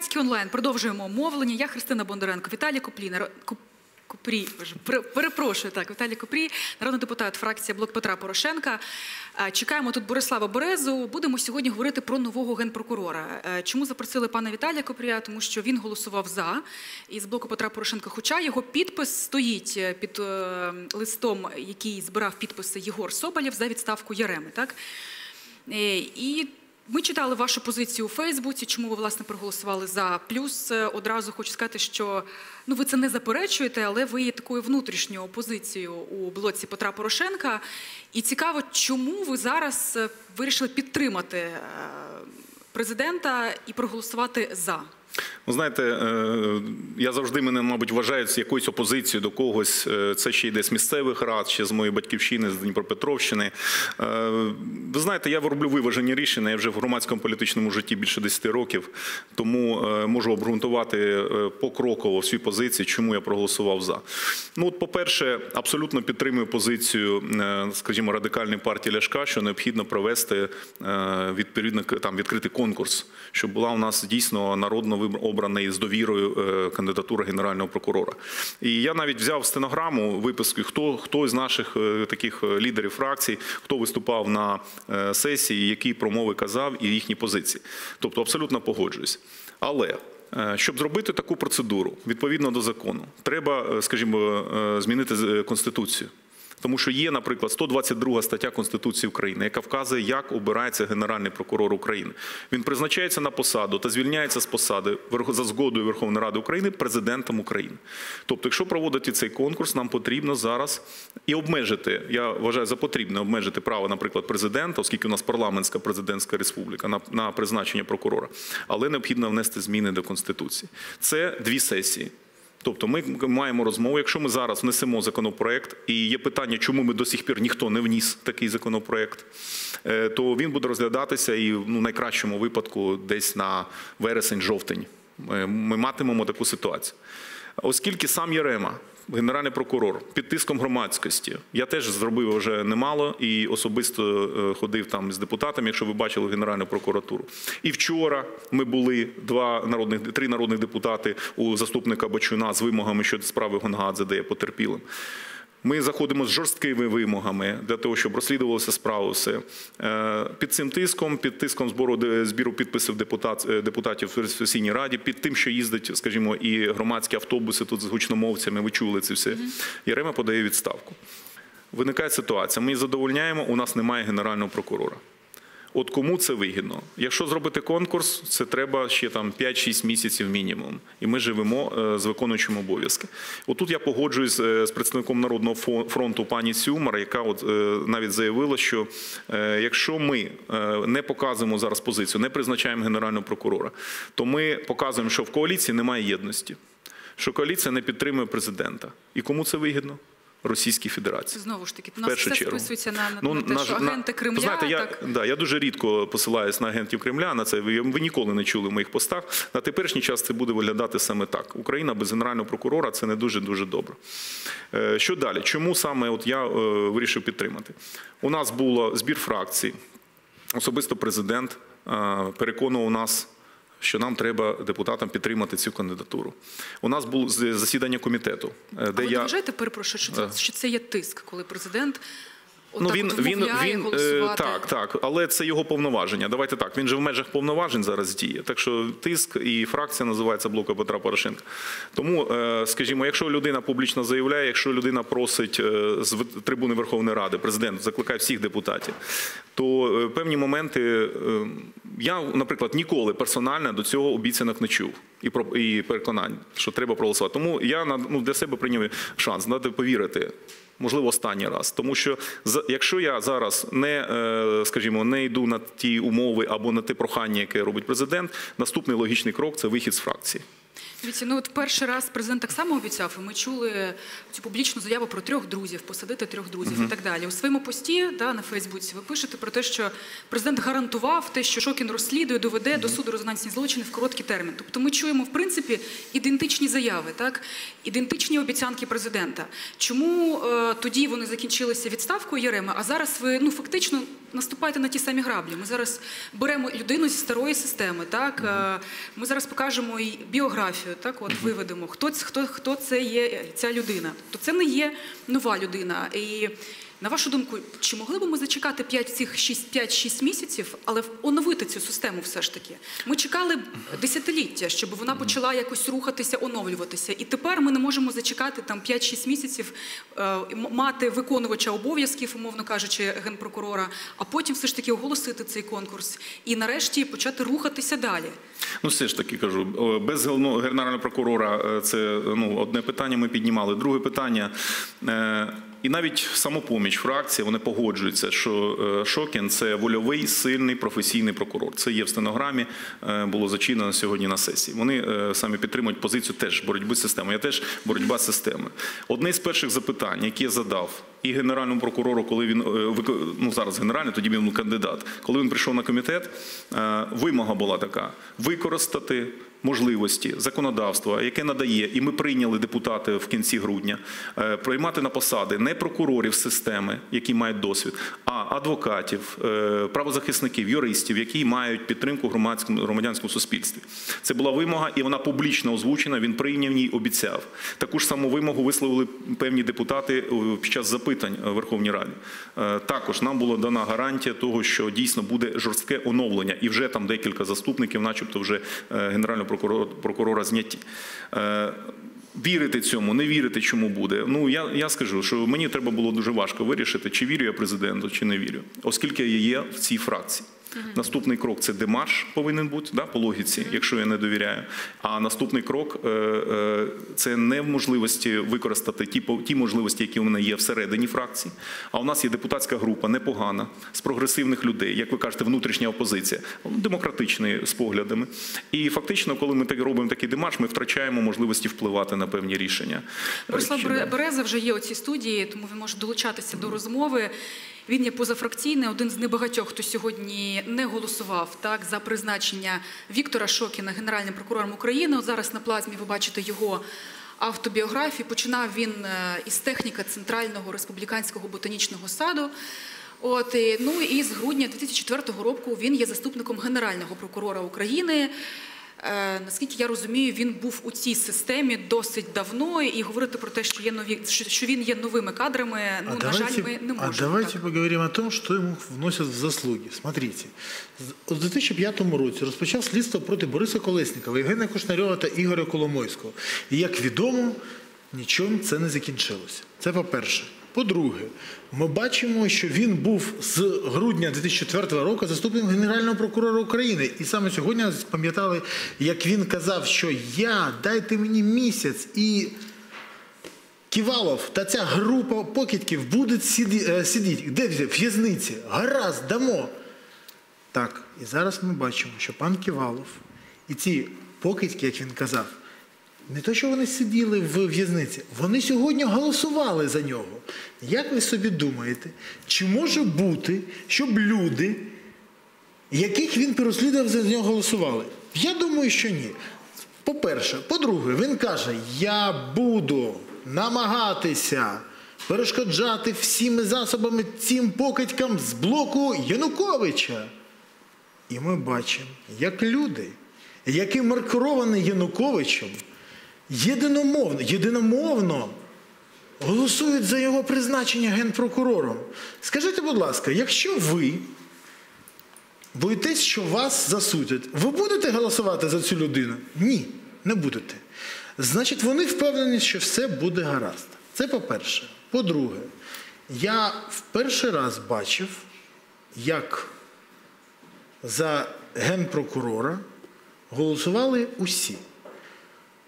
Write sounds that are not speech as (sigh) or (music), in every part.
Громадський онлайн. Продовжуємо мовлення. Я Христина Бондаренко, Віталій Куплій, наро- Куп- Купрій, перепрошую, так, Віталій Купрій, народний депутат фракція Блок Петра Порошенка. Чекаємо тут Борислава Березу. Будемо сьогодні говорити про нового генпрокурора. Е, Чому запросили пана Віталія Купрія? Тому що він голосував за із блоку Петра Порошенка. Хоча його підпис стоїть е, під е, листом, який збирав підписи Єгор Соболєв за відставку Яреми. Так? І ми читали вашу позицію у Фейсбуці, чому ви власне проголосували за. Плюс е, одразу хочу сказати, що ну ви це не заперечуєте, але ви є такою внутрішньою опозицією у блоці Петра Порошенка. І цікаво, чому ви зараз е, вирішили підтримати е, президента і проголосувати за. Ну, знаєте, е, я завжди мене, мабуть, вважаю з якоюсь опозицією до когось. Е, Це ще йде з місцевих рад, ще з моєї батьківщини, з Дніпропетровщини. Е, Ви знаєте, я роблю виважені рішення. Я вже в громадському політичному житті більше 10 років, тому можу обґрунтувати покроково всі позиції, чому я проголосував за. Ну, от, по-перше, абсолютно підтримую позицію, скажімо, радикальної партії Ляшка, що необхідно провести відповідно там відкритий конкурс, щоб була у нас дійсно народно вибр- обрана і з довірою е, кандидатура генерального прокурора. І я навіть взяв стенограму виписки, хто хто з наших е, таких е, лідерів фракцій, хто виступав на сесії, які промови казав і їхні позиції. Тобто абсолютно погоджуюсь. Але щоб зробити таку процедуру відповідно до закону, треба, скажімо, змінити конституцію. Тому що є, наприклад, 122 стаття Конституції України, яка вказує, як обирається Генеральний прокурор України. Він призначається на посаду та звільняється з посади за згодою Верховної Ради України президентом України. Тобто, якщо проводити цей конкурс, нам потрібно зараз і обмежити. Я вважаю за потрібне обмежити право, наприклад, президента, оскільки у нас парламентська президентська республіка на, на призначення прокурора, але необхідно внести зміни до Конституції. Це дві сесії. Тобто ми маємо розмову. Якщо ми зараз внесемо законопроект, і є питання, чому ми до сих пір ніхто не вніс такий законопроект, е, то він буде розглядатися і ну, в найкращому випадку десь на вересень-жовтень. Ми, ми матимемо таку ситуацію. Оскільки сам Єрема, генеральний прокурор, під тиском громадськості, я теж зробив вже немало і особисто е, ходив там з депутатами, якщо ви бачили Генеральну прокуратуру. І вчора ми були два народних три народних депутати у заступника Бачуна з вимогами щодо справи Гонгадзе, де я потерпілим. Ми заходимо з жорсткими вимогами для того, щоб розслідувалося справу все. Е, Під цим тиском, під тиском збору збіру підписів депутат, е, депутатів в сесійній раді, під тим, що їздить, скажімо, і громадські автобуси тут з гучномовцями, ви чули це все. Єрема подає відставку. Виникає ситуація. Ми її задовольняємо, у нас немає генерального прокурора. От кому це вигідно? Якщо зробити конкурс, це треба ще там 5-6 місяців мінімум. І ми живемо е, з виконуючим обов'язки. Отут я погоджуюсь е, з представником Народного фронту пані Сюмар, яка от е, навіть заявила, що якщо ми не показуємо зараз позицію, не призначаємо генерального прокурора, то ми показуємо, що в коаліції немає єдності, що коаліція не підтримує президента. І кому це вигідно? Російській Федерації. Знову ж таки, В нас все чергу. списується на, на, Ну, на те, на що ж- на- агенти Кремля. Знаєте, я, так. да, я дуже рідко посилаюсь на агентів Кремля. На це ви, ви ніколи не чули в моїх постах. На теперішній час це буде виглядати саме так. Україна без генерального прокурора це не дуже дуже добре. Е, Що далі? Чому саме от я е, вирішив підтримати? У нас було збір фракцій. Особисто президент е, переконував нас. Що нам треба депутатам підтримати цю кандидатуру. У нас було засідання комітету, е, А де ви я вважаєте, перепрошую, що це, що це є тиск, коли президент Ну отак він він він е, голосувати? так, так, але це його повноваження. Давайте так. Він же в межах повноважень зараз діє. Так що тиск і фракція називається блока Петра Порошенка. Тому, е, скажімо, якщо людина публічно заявляє, якщо людина просить е, з трибуни Верховної Ради, президент закликає всіх депутатів, то певні моменти я, наприклад, ніколи персонально до цього обіцянок не чув і про і переконань, що треба проголосувати. Тому я ну, для себе прийняв шанс надо повірити. Можливо, останній раз, тому що якщо я зараз не, е, скажімо, не йду на ті умови або на те прохання, яке робить президент, наступний логічний крок це вихід з фракції. Дивіться, ну от перший раз президент так само обіцяв, і ми чули цю публічну заяву про трьох друзів, посадити трьох друзів і так далі. У своєму пості да, на Фейсбуці ви пишете про те, що президент гарантував те, що Шокін розслідує, доведе до суду резонансні злочини в короткий термін. Тобто ми чуємо, в принципі, ідентичні заяви, так? ідентичні обіцянки президента. Чому е, тоді вони закінчилися відставкою Єреми, а зараз ви ну, фактично наступайте на ті самі граблі. Ми зараз беремо людину зі старої системи. Так Е, ми зараз покажемо і біографію. Так, от виведемо, хто хто, хто це є ця людина. То це не є нова людина. І на вашу думку, чи могли б ми зачекати 5 цих 6, 5-6 місяців, але оновити цю систему все ж таки? Ми чекали десятиліття, щоб вона почала якось рухатися, оновлюватися. І тепер ми не можемо зачекати там 5-6 місяців, е, мати виконувача обов'язків, умовно кажучи, генпрокурора, а потім все ж таки оголосити цей конкурс і нарешті почати рухатися далі. Ну, все ж таки кажу, без генерального прокурора е, це ну, одне питання ми піднімали. Друге питання. І навіть самопоміч фракція вони погоджуються, що е, Шокін це вольовий, сильний професійний прокурор. Це є в стенограмі, е, було зачинено сьогодні на сесії. Вони е, самі підтримують позицію теж боротьби з системою. Я теж боротьба з системою. Одне з перших запитань, які я задав і генеральному прокурору, коли він ну зараз генеральний, тоді він кандидат. Коли він прийшов на комітет, вимога була така: використати можливості законодавства, яке надає, і ми прийняли депутати в кінці грудня, е, приймати на посади не прокурорів системи, які мають досвід, а адвокатів, е, правозахисників, юристів, які мають підтримку громадянському суспільстві. Це була вимога, і вона публічно озвучена. Він прийняв її, обіцяв. Таку ж саму вимогу висловили певні депутати е, під час запитань в Верховній Раді. Також нам була дана гарантія того, що дійсно буде жорстке оновлення, і вже там декілька заступників, начебто, вже генерального прокурора, прокурора зняті. Е, Вірити цьому, не вірити, чому буде. Ну я, я скажу, що мені треба було дуже важко вирішити, чи вірю я президенту, чи не вірю, оскільки я є в цій фракції. Наступний крок це демарш повинен бути да, по логіці, якщо я не довіряю. А наступний крок е, е, це не в можливості використати ті, ті можливості, які у мене є всередині фракції. А у нас є депутатська група непогана з прогресивних людей, як ви кажете, внутрішня опозиція, демократичні з поглядами. І фактично, коли ми так робимо такий демарш, ми втрачаємо можливості впливати на певні рішення. Борислав Чи- Береза вже є у цій студії, тому він може долучатися до розмови. Він є позафракційний, один з небагатьох, хто сьогодні не голосував так за призначення Віктора Шокіна генеральним прокурором України. От зараз на плазмі ви бачите його автобіографію. Починав він е, із техніка Центрального республіканського ботанічного саду. От ну і з грудня 2004 року він є заступником генерального прокурора України. Е, наскільки я розумію, він був у цій системі досить давно, і говорити про те, що є нові, що, що він є новими кадрами, ну а на жаль, ми не а можемо. давайте так. поговорим о том, что ему вносят в заслуги. Смотрите, у 2005 році розпочав слідство проти Бориса Колеснікова, Євгена Кушнарьова та Ігоря Коломойського. І як відомо, нічим це не закінчилося. Це по-перше. По-друге, ми бачимо, що він був з грудня 2004 року заступником Генерального прокурора України. І саме сьогодні пам'ятали, як він казав, що я дайте мені місяць і Ківалов та ця група покидьків будуть е, сидіти. Де в'язниці? Гаразд, дамо. Так, і зараз ми бачимо, що пан Ківалов і ці покидьки, як він казав, не то, що вони сиділи в в'язниці, вони сьогодні голосували за нього. Як ви собі думаєте, чи може бути, щоб люди, яких він переслідував, за нього голосували? Я думаю, що ні. По-перше, по-друге, він каже: я буду намагатися перешкоджати всіми засобами цим покидькам з блоку Януковича. І ми бачимо, як люди, які маркеровані Януковичем, єдиномовно, єдиномовно голосують за його призначення генпрокурором. Скажіть, будь ласка, якщо ви боїтесь, що вас засудять, ви будете голосувати за цю людину? Ні, не будете. Значить, вони впевнені, що все буде гаразд. Це по-перше. По-друге, я в перший раз бачив, як за генпрокурора голосували усі.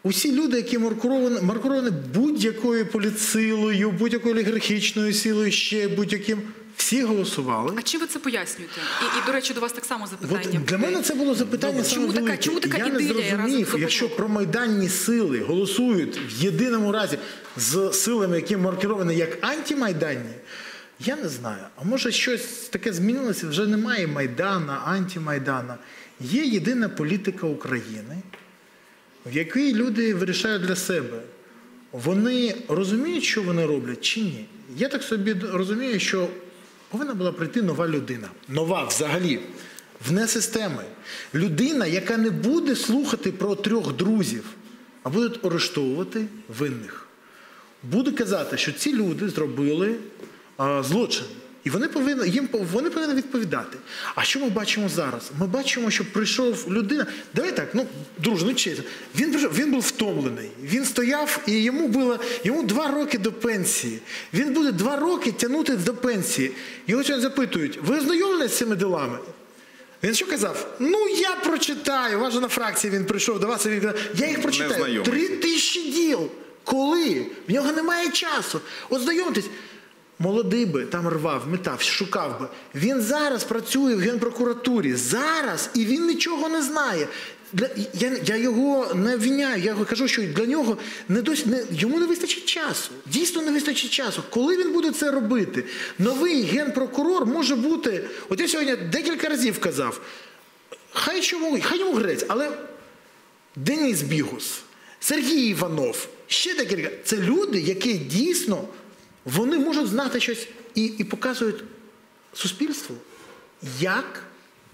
Усі люди, які маркуровані, маркуровані будь-якою політсилою, будь-якою олігархічною силою, ще будь-яким, всі голосували. А чим ви це пояснюєте? І, і до речі, до вас так само запитання. От для мене це було запитання Чому така- чому така Я не зрозумів, якщо промайданні сили голосують в єдиному разі з силами, які маркеровані як антимайданні, я не знаю. А може щось таке змінилося? Вже немає Майдана, антимайдана. Є єдина політика України, в якій люди вирішають для себе. Вони розуміють, що вони роблять, чи ні? Я так собі розумію, що Повинна була прийти нова людина. Нова взагалі. Вне системи. Людина, яка не буде слухати про трьох друзів, а буде арештовувати винних. Буде казати, що ці люди зробили а, злочин. І вони повинні, їм вони повинні відповідати. А що ми бачимо зараз? Ми бачимо, що прийшов людина. Давай так, ну друже, ну чесно. Він прийшов, він був втомлений. Він стояв і йому було йому два роки до пенсії. Він буде два роки тягнути до пенсії. Його сьогодні запитують: ви ознайомлені з цими ділами? Він що казав? Ну я прочитаю. Ваша на фракції він прийшов до вас. І він казав, я їх прочитаю. Три тисячі діл. Коли? В нього немає часу. От знайомтесь. Молодий би там рвав, метав, шукав би. Він зараз працює в генпрокуратурі. Зараз, і він нічого не знає. Для, я, я його не обвиняю, я кажу, що для нього не досі не, йому не вистачить часу. Дійсно не вистачить часу. Коли він буде це робити? Новий генпрокурор може бути. От я сьогодні декілька разів казав, хай чому, хай йому грець, але Деніс Бігус, Сергій Іванов, ще декілька. Це люди, які дійсно вони можуть знати щось і, і показують суспільству, як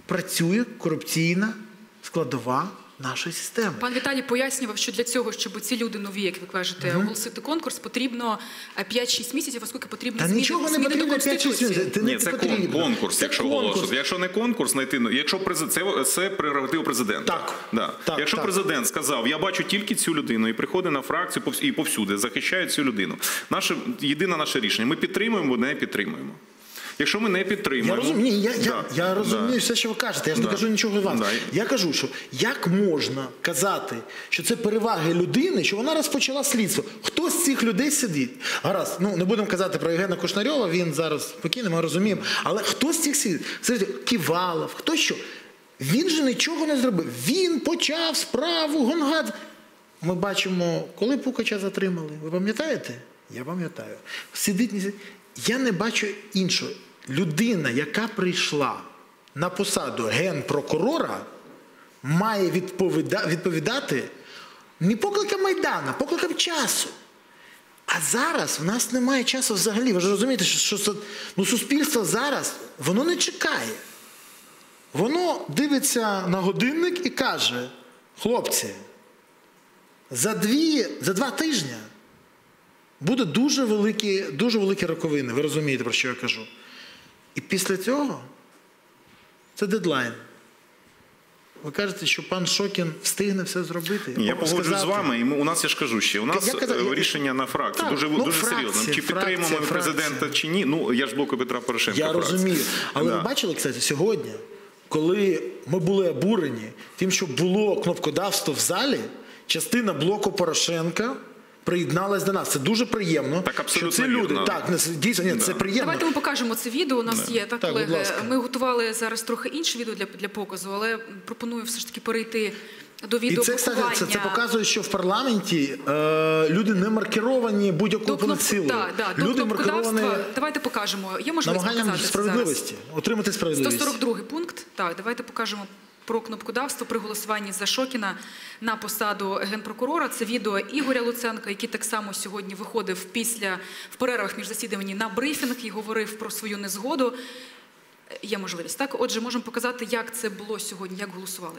працює корупційна складова нашої системи. Пан Віталій пояснював, що для цього, щоб ці люди нові, як ви кажете, оголосити конкурс, потрібно е, 5-6 місяців, оскільки потрібно Та зміни, нічого не зміни до потрібно 5 Конституції. Ти Ні, це потрібно. конкурс, Це якщо конкурс. оголошувати. Якщо не конкурс, знайти ну, якщо це, це прерогатива президента. Так. Да. Так, якщо так. президент сказав, я бачу тільки цю людину і приходить на фракцію і повсюди, захищає цю людину. Наше єдине наше рішення. Ми підтримуємо, не підтримуємо. Якщо ми не Я підтримуємо, розумію, я, я, Да, я розумію да. все, що ви кажете. Я ж Да. не кажу нічого вам. Да. Я кажу, що як можна казати, що це переваги людини, що вона розпочала слідство. Хто з цих людей сидить? Гаразд, ну не будемо казати про Євгена Кушнарьова, він зараз спокійний, ми розуміємо. Але хто з цих сидить? Сидить Ківалов, хто що? Він же нічого не зробив. Він почав справу Гонгад. Ми бачимо, коли Пукача затримали. Ви пам'ятаєте? Я пам'ятаю. Сидить, не сидить. Я не бачу іншого. Людина, яка прийшла на посаду генпрокурора, має відповіда- відповідати не покликам Майдана, покликам часу. А зараз в нас немає часу взагалі. Ви ж розумієте, що, що ну, суспільство зараз воно не чекає. Воно дивиться на годинник і каже: хлопці, за, дві, за два тижні буде дуже великі, дуже великі роковини. Ви розумієте, про що я кажу. І після цього це дедлайн. Ви кажете, що пан Шокін встигне все зробити. Ні, я О, погоджуюсь з вами, і ми, у нас я ж кажу ще. У нас Я казав, е, я- рішення на фракції Так, дуже ну, дуже фракція, серйозно. Чи підтримуємо ми президента чи ні? Ну я ж блоку Петра Порошенка. Я фракція. розумію. Але Да. ви бачили, кстати, сьогодні, коли ми були обурені тим, що було кнопкодавство в залі, частина блоку Порошенка. Приєдналась до нас. Це дуже приємно. Так, абсолютно що ці люди, вірно. так, не- дійсно, ні, це приємно. Давайте ми покажемо це відео. У нас є так, Так, колеги. Ми готували зараз трохи інше відео для, для показу, але пропоную все ж таки перейти до І відео це, кстати, це, це показує, що в парламенті е, люди не маркеровані будь-якою понадсилою. да, да, до люди маркеровані Давайте покажемо. Є можливість намаганням показати це справедливості, отримати зараз. справедливість. 142 пункт. Так, давайте покажемо про кнопкодавство при голосуванні за Шокіна на посаду генпрокурора. Це відео Ігоря Луценка, який так само сьогодні виходив після в перервах між засіданнями на брифінг і говорив про свою незгоду. Є можливість. Так, отже, можемо показати, як це було сьогодні, як голосували.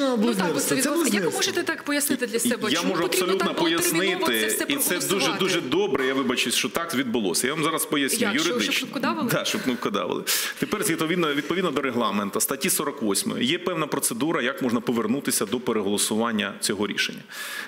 Ну так. Це від. Як ви можете так пояснити для себе? Я Чому можу потрібно абсолютно так пояснити, це все і це дуже дуже добре. Я вибачусь, що так відбулося. Я вам зараз поясню Як, юридично. щоб кнопкодавили? Да, щоб кнопкодавили. Тепер відповідно, відповідно до регламенту статті 48 є певна процедура, як можна повернутися до переголосування цього рішення.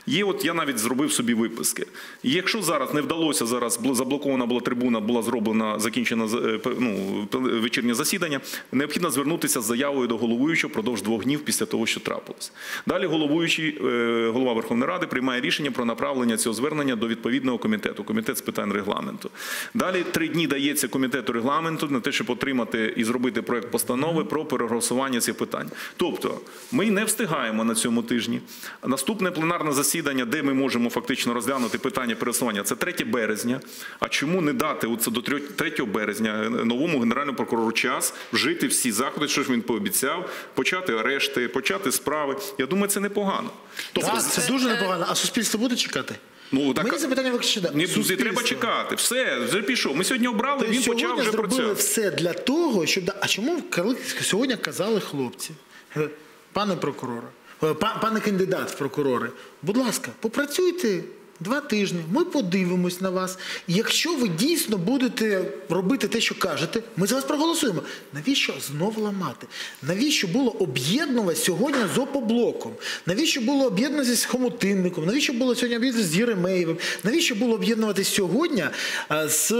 Є, от я навіть зробив собі виписки. Якщо зараз не вдалося зараз заблокована була трибуна, була зроблена закінчена е, ну, вечірнє засідання, необхідно звернутися з заявою до головуючого впродовж двох днів після того, що трапилось. Далі головуючий е, голова Верховної Ради приймає рішення про направлення цього звернення до відповідного комітету, комітет з питань регламенту. Далі три дні дається комітету регламенту на те, щоб отримати і зробити проект постанови про переголосування цих питань. Тобто, ми не встигаємо на цьому тижні. Наступне пленарне засідання, де ми можемо фактично розглянути питання переголосування, це 3 березня. А чому не дати оце до 3 березня новому генеральному прокурору час вжити всі заходи, що ж він пообіцяв, почати арешти, почати справи. Я думаю, це непогано. Тобто, Так, це дуже непогано. А суспільство буде чекати? ну так Мені запитання виключно. не Суспільство. треба чекати. Все, вже пішов. Ми сьогодні обрали, Тобто він почав вже зробили працювати. все для того, щоб. да- А чому коли сьогодні казали хлопці, е, пане прокуроре, е, пане кандидат в прокурори, будь ласка, попрацюйте. Два тижні, ми подивимось на вас. Якщо ви дійсно будете робити те, що кажете, ми за вас проголосуємо. Навіщо знову ламати? Навіщо було об'єднувати сьогодні з опоблоком? Навіщо було об'єднуватися з Хомутинником? Навіщо було сьогодні об'єднуватися з Єремеєвим? Навіщо було об'єднуватися сьогодні е, з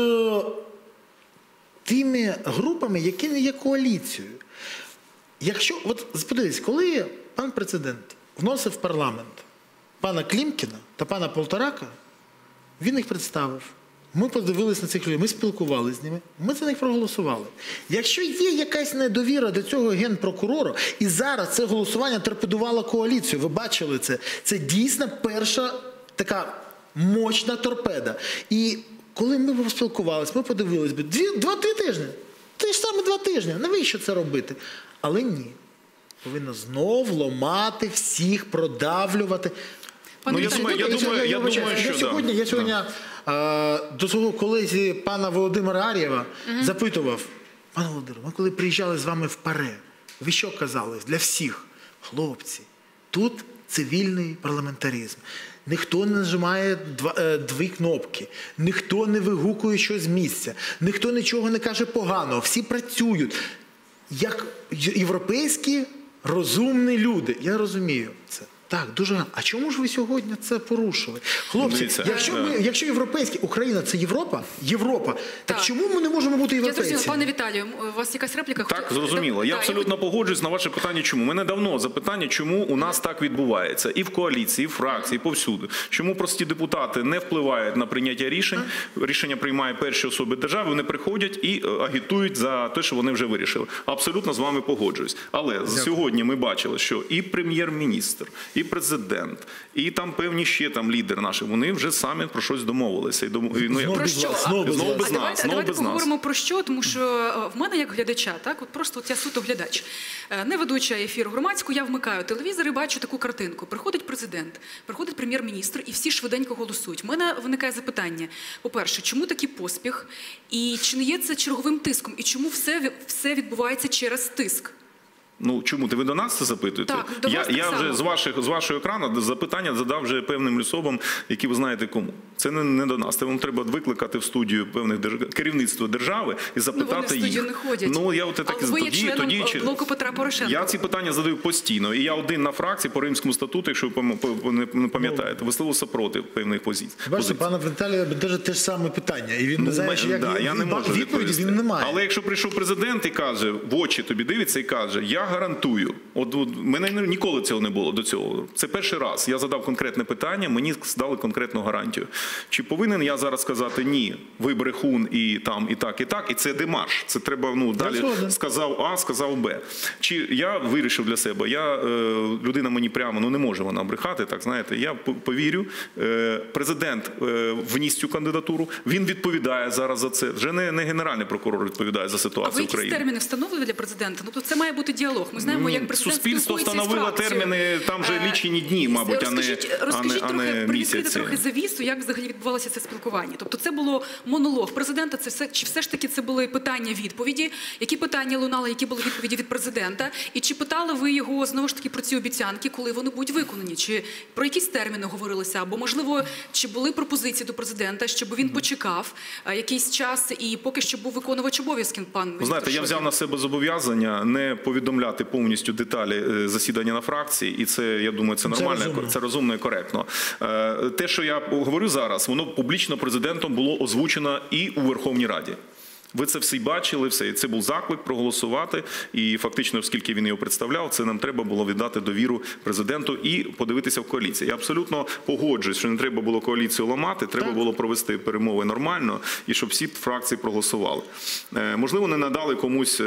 тими групами, які не є коаліцією. Якщо, от подивись, коли пан президент вносив парламент пана Клімкіна та пана Полторака, він їх представив. Ми подивилися на цих людей, ми спілкувалися з ними, ми за них проголосували. Якщо є якась недовіра до цього генпрокурора, і зараз це голосування торпедувало коаліцію, ви бачили це, це дійсно перша така мощна торпеда. І коли ми поспілкувалися, ми подивилися, два-три тижні. Те ж саме два тижні. Навіщо це робити? Але ні. Повинно знов ломати всіх, продавлювати. Пане Ну, я думаю, я думаю, я думаю, що я сьогодні, да. я сьогодні е, до свого колезі пана Володимира Ар'єва запитував, пане Володимир, ми коли приїжджали з вами в паре, ви що казали для всіх? Хлопці, тут цивільний парламентаризм. Ніхто не нажимає е, дві кнопки, ніхто не вигукує щось з місця, ніхто нічого не каже поганого, всі працюють. Як європейські розумні люди. Я розумію це. Так, дуже гарно. А чому ж ви сьогодні це порушили? Хлопці, Дивіться, якщо е, ми, якщо європейські, Україна це Європа, Європа, так, Так. чому ми не можемо бути Я зрозуміла, пане Віталію, у вас якась репліка? Так, зрозуміло. Я Да, абсолютно погоджуюсь на ваше питання. Чому мене давно запитання, чому у нас так відбувається, і в коаліції, і в фракції, і повсюди. Чому прості депутати не впливають на прийняття рішень? Рішення приймає перші особи держави. Вони приходять і е, агітують за те, що вони вже вирішили. Абсолютно з вами погоджуюсь. Але сьогодні ми бачили, що і прем'єр-міністр, і президент, і там певні ще там лідери наші, вони вже самі про щось домовилися. І дому... і, ну, Про що? знову без А нас, давайте, нас. поговоримо про що, тому що е, в мене як глядача, так от просто от я суто глядач, е, не ведуча ефіру громадську, я вмикаю телевізор і бачу таку картинку. Приходить президент, приходить прем'єр-міністр, і всі швиденько голосують. У мене виникає запитання: по-перше, чому такий поспіх? І чи не є це черговим тиском? І чому все, все відбувається через тиск? Ну чому ти ви до нас це запитуєте? Так, до я вас так я само. вже з ваших з вашого екрану запитання задав вже певним особам, які ви знаєте кому. Це не, не до нас. Це вам треба викликати в студію певних держ... керівництво держави і запитати Ну, вони в студію їх. не ходять. Ну я от так Але і ви є тоді, членом тоді блоку Петра Порошенка. я ці питання задаю постійно. І я один на фракції по римському статуту, якщо ви по- не пам'ятаєте, висловився проти певних позицій. Бачите, пана Віталія теж те ж саме питання. І він Ну, не знає, як да, я не він- можу відповіді він не має. Але якщо прийшов президент і каже, в очі тобі дивиться і каже, я гарантую, от, от мене ніколи цього не було до цього. Це перший раз. Я задав конкретне питання, мені дали конкретну гарантію. Чи повинен я зараз сказати ні, ви брехун і там, і так, і так, і це демарш. Це треба ну далі згоден. сказав А, сказав Б. Чи я вирішив для себе? Я е, людина мені прямо ну не може вона брехати. Так знаєте, я повірю. Е, президент е, вніс цю кандидатуру. Він відповідає зараз за це. Вже не, не генеральний прокурор відповідає за А ви ситуацію якісь терміни встановили для президента? Тобто це має бути діалог. Ми знаємо, як президент Суспільство встановило терміни, там вже Е, лічені дні, мабуть, а не- розкажіть, а не- розкажіть а трохи, не привідкрити трохи завісу, як взагалі відбувалося це спілкування. Тобто це було монолог президента, це все, чи все ж таки це були питання-відповіді? Які питання лунали, які були відповіді від президента? І чи питали ви його знову ж таки про ці обіцянки, коли вони будуть виконані? Чи про якісь терміни говорилося? Або можливо, чи були пропозиції до президента, щоб він почекав е, якийсь час і поки що був виконувач обов'язків пан знаєте, я взяв на себе зобов'язання не повідомляти повністю деталі е, засідання на фракції, і це я думаю, це Це нормально, розумно. це розумно і коректно. Е, Те, що я говорю зараз, воно публічно президентом було озвучено і у Верховній Раді. Ви це всі бачили, все. І це був заклик проголосувати. І фактично, оскільки він його представляв, це нам треба було віддати довіру президенту і подивитися в коаліції. Я абсолютно погоджуюсь, що не треба було коаліцію ламати, треба було провести перемови нормально і щоб всі фракції проголосували. Е, Можливо, не надали комусь е,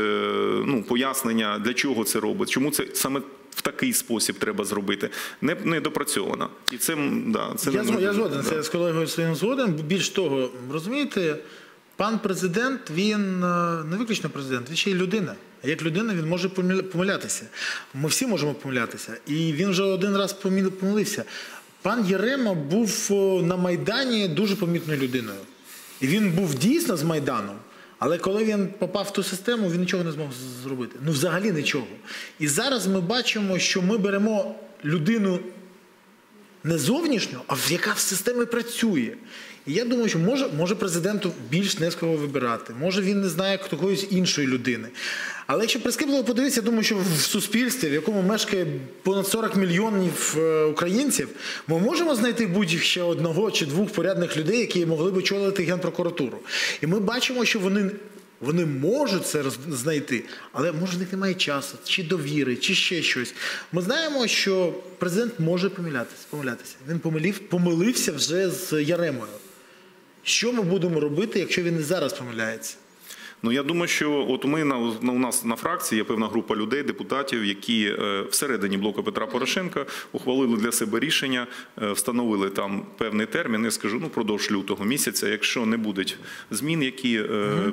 ну, пояснення, для чого це робить, чому це саме. В такий спосіб треба зробити, не, не допрацьовано. І це, да, це Я, не зго- я згоден, да. це з колегою своїм згоден. Більш того, розумієте, пан президент, він е, не виключно президент, він ще й людина. А Як людина він може помилятися. Ми всі можемо помилятися. І він вже один раз помилився. Пан Єрема був на Майдані дуже помітною людиною. І він був дійсно з Майданом. Але коли він попав в ту систему, він нічого не змог зробити. Ну, взагалі нічого. І зараз ми бачимо, що ми беремо людину не зовнішню, а в- яка в системі працює. І я думаю, що може, може президенту більш не з кого вибирати, може він не знає якоїсь іншої людини. Але якщо прискіпливо подивитися, я думаю, що в суспільстві, в якому мешкає понад 40 мільйонів е, українців, ми можемо знайти будь-ще одного чи двох порядних людей, які могли б очолити генпрокуратуру. І ми бачимо, що вони вони можуть це знайти, але може в них немає часу, чи довіри, чи ще щось. Ми знаємо, що президент може помилятися. помилятися. Він помилів, помилився вже з Яремою. Що ми будемо робити, якщо він і зараз помиляється? Ну я думаю, що от ми на, на у нас на фракції є певна група людей, депутатів, які е, всередині блоку Петра Порошенка ухвалили для себе рішення, е, встановили там певний термін. Я скажу, ну продовж лютого місяця. Якщо не будуть змін, які е,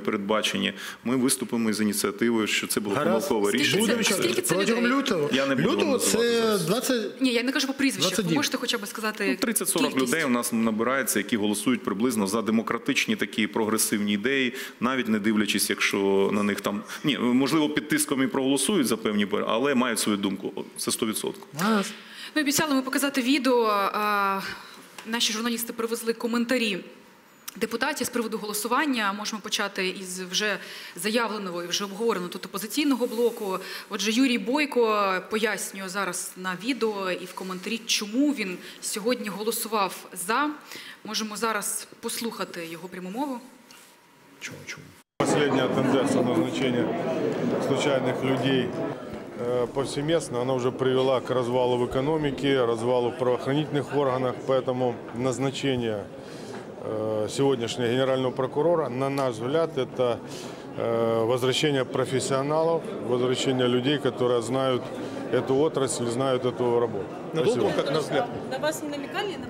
передбачені, ми виступимо з ініціативою, що це було Гаразд. помилкове рішення. Будемо це- скільки це протягом людей? лютого. Я не буду лютого це зараз. 20... Ні, я не кажу по прізвищах. Ви можете хоча б сказати. Ну, 30-40 людей у нас набирається, які голосують приблизно за демократичні такі прогресивні ідеї, навіть не дивлячись, якщо на них там ні, можливо, під тиском і проголосують за певні, але мають свою думку. Це 100%. Гаразд. Ми обіцяли ми показати відео. Наші журналісти привезли коментарі. Депутатів з приводу голосування можемо почати із вже заявленого і вже обговореного тут опозиційного блоку. Отже, Юрій Бойко пояснює зараз на відео і в коментарі, чому він сьогодні голосував за. Можемо зараз послухати його пряму мову. Чому, чому? Последняя тенденция назначения случайных людей э, повсеместно, она уже привела к развалу в экономике, развалу в правоохранительных органах, поэтому назначение э, сегодняшнего генерального прокурора, на наш взгляд, это э, возвращение профессионалов, возвращение людей, которые знают эту отрасль, знают эту работу. Спасибо. На вас не намекали на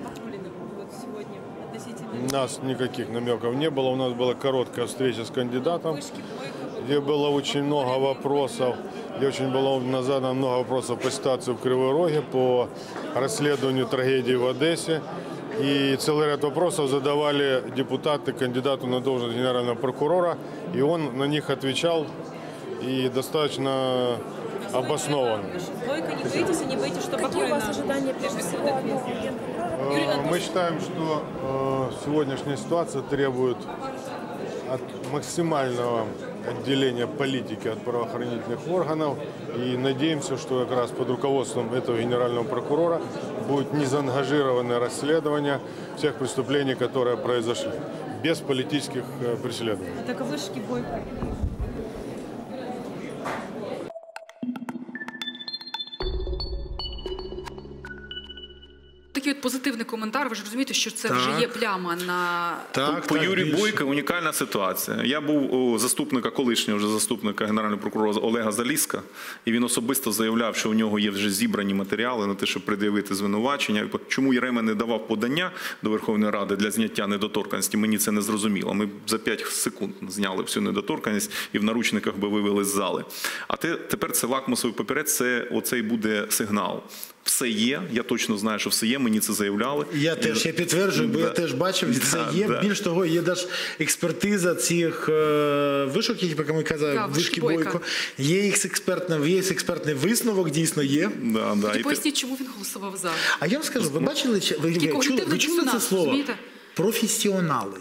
У нас никаких намеков не было. У нас была короткая встреча с кандидатом, где было очень много вопросов, где очень было задано много вопросов по ситуации в Кривой Роге, по расследованию трагедии в Одессе. И целый ряд вопросов задавали депутаты кандидату на должность генерального прокурора, и он на них отвечал и достаточно обоснованно. Бойко не боитесь и не боитесь, что Какие у вас ожидания прежде всего Мы Анатольевич. считаем, что э, сегодняшняя ситуация требует от максимального отделения политики от правоохранительных органов. И надеемся, что как раз под руководством этого генерального прокурора будет незаангажированное расследование всех преступлений, которые произошли, без политических э, преследований. А так вышки Бойко. Коментар. Ви ж розумієте, що це Так. вже є пляма на Так, по так, Юрію більше. Бойко унікальна ситуація. Я був у заступника, колишнього вже заступника генерального прокурора Олега Заліска, і він особисто заявляв, що у нього є вже зібрані матеріали на те, щоб пред'явити звинувачення. Чому Єрема не давав подання до Верховної Ради для зняття недоторканності? Мені це не зрозуміло. Ми за 5 секунд зняли всю недоторканність і в наручниках би вивели з зали. А те, тепер це лакмусовий папірець, це оцей буде сигнал. Все є, я точно знаю, що все є. Мені це заявляли. Я теж я підтверджую, бо я теж бачив, це Да, є. да. Більш того, є навіть експертиза цих е, вишок, які ми казали, вишки Бойка. Бойко. Є їх експертна, є експертний висновок, дійсно є. Да, да. І поясніть, чому він голосував за. А я вам скажу, ви бачили, чи- ви, ви, чули, ви чули це слово? розумієте? Професіонали.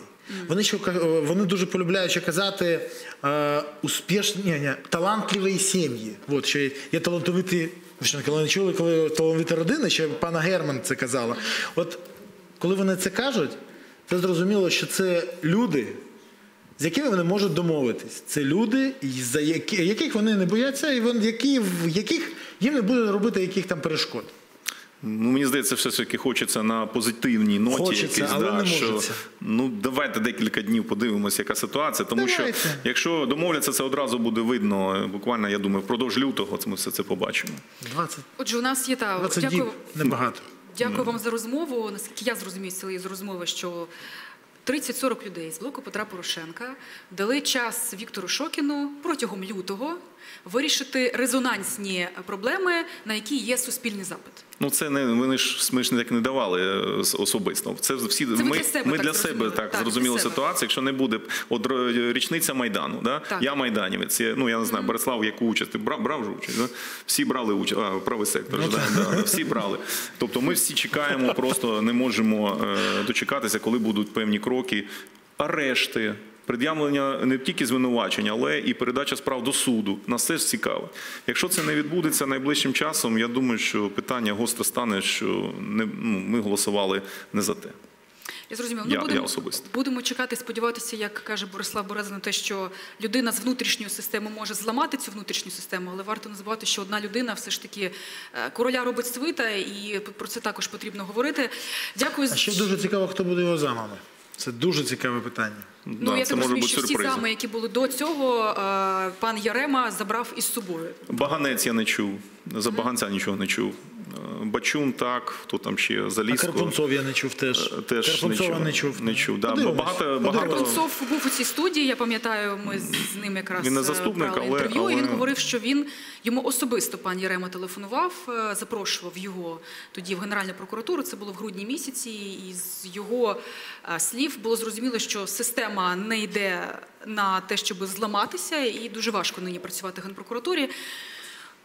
Вони що е, вони дуже полюбляють казати е, успішні, ні, ні, талантливі сім'ї. От що є, талантовиті. Ви коли не чули, коли талановита родина, ще пана Герман це казала. От коли вони це кажуть, це зрозуміло, що це люди, з якими вони можуть домовитись. Це люди, за які, яких вони не бояться, і вони, які, в яких їм не буде робити яких там перешкод. Ну, мені здається, все ж таки хочеться на позитивній ноті. Хочеться, якийсь, але да, не що, можеться. ну, давайте декілька днів подивимося, яка ситуація. Тому Давайте. що якщо домовляться, це одразу буде видно. Буквально, я думаю, впродовж лютого це ми все це побачимо. 20, Отже, у нас є та 20 дякую. діб небагато. Дякую вам за розмову. Наскільки я зрозумію з цієї розмови, що 30-40 людей з блоку Петра Порошенка дали час Віктору Шокіну протягом лютого вирішити резонансні проблеми, на які є суспільний запит. Ну, це не вони ж ми ж так не давали е, особисто. Це всі ви ми, для себе ми так для зрозуміли. себе так, Так, зрозуміли для себе. ситуацію. Якщо не буде от річниця майдану, да Так. я майданівець. Я, ну я не знаю, Борислав, яку участь ти брав, брав же участь? Да? Всі брали участь. А, правий сектор. Ну, ж, да, да, всі брали. Тобто, ми всі чекаємо, (laughs) просто не можемо е, дочекатися, коли будуть певні кроки, арешти. Пред'явлення не тільки звинувачення, але і передача справ до суду. Нас це ж цікаво. Якщо це не відбудеться найближчим часом, я думаю, що питання гостро стане, що не, ну, ми голосували не за те. Я зрозумів. Я- ну, будемо, я особисто. будемо чекати, сподіватися, як каже Борислав Береза, на те, що людина з внутрішньої системи може зламати цю внутрішню систему, але варто не забувати, що одна людина все ж таки е, короля робить свита, і про це також потрібно говорити. Дякую А ще дуже цікаво, хто буде його замами. Це дуже цікаве питання. Ну, Да, я це так розумію, що всі сами, зами, які були до цього, е, пан Ярема забрав із собою. Баганець я не чув. За баганця нічого не чув. Е, Бачун так, хто там ще А Карпунцов я не чув теж. Е, Теж Карпунцова не чув. Не чув. Да. Подивимось. Багато, багато, Карпунцов був у цій студії. Я пам'ятаю, ми з ним якраз Він не е, заступник, брали але- інтерв'ю. І він говорив, що він йому особисто пан Єрема телефонував, запрошував його тоді в Генеральну прокуратуру. Це було в грудні місяці. І з його слів було зрозуміло, що система не йде на те, щоб зламатися, і дуже важко нині працювати в генпрокуратурі.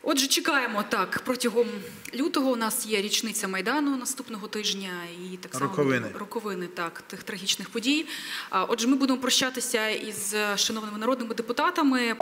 Отже, чекаємо так. Протягом лютого у нас є річниця майдану наступного тижня, і так само Роковини. роковини так тих трагічних подій. Отже, ми будемо прощатися із е, шановними народними депутатами.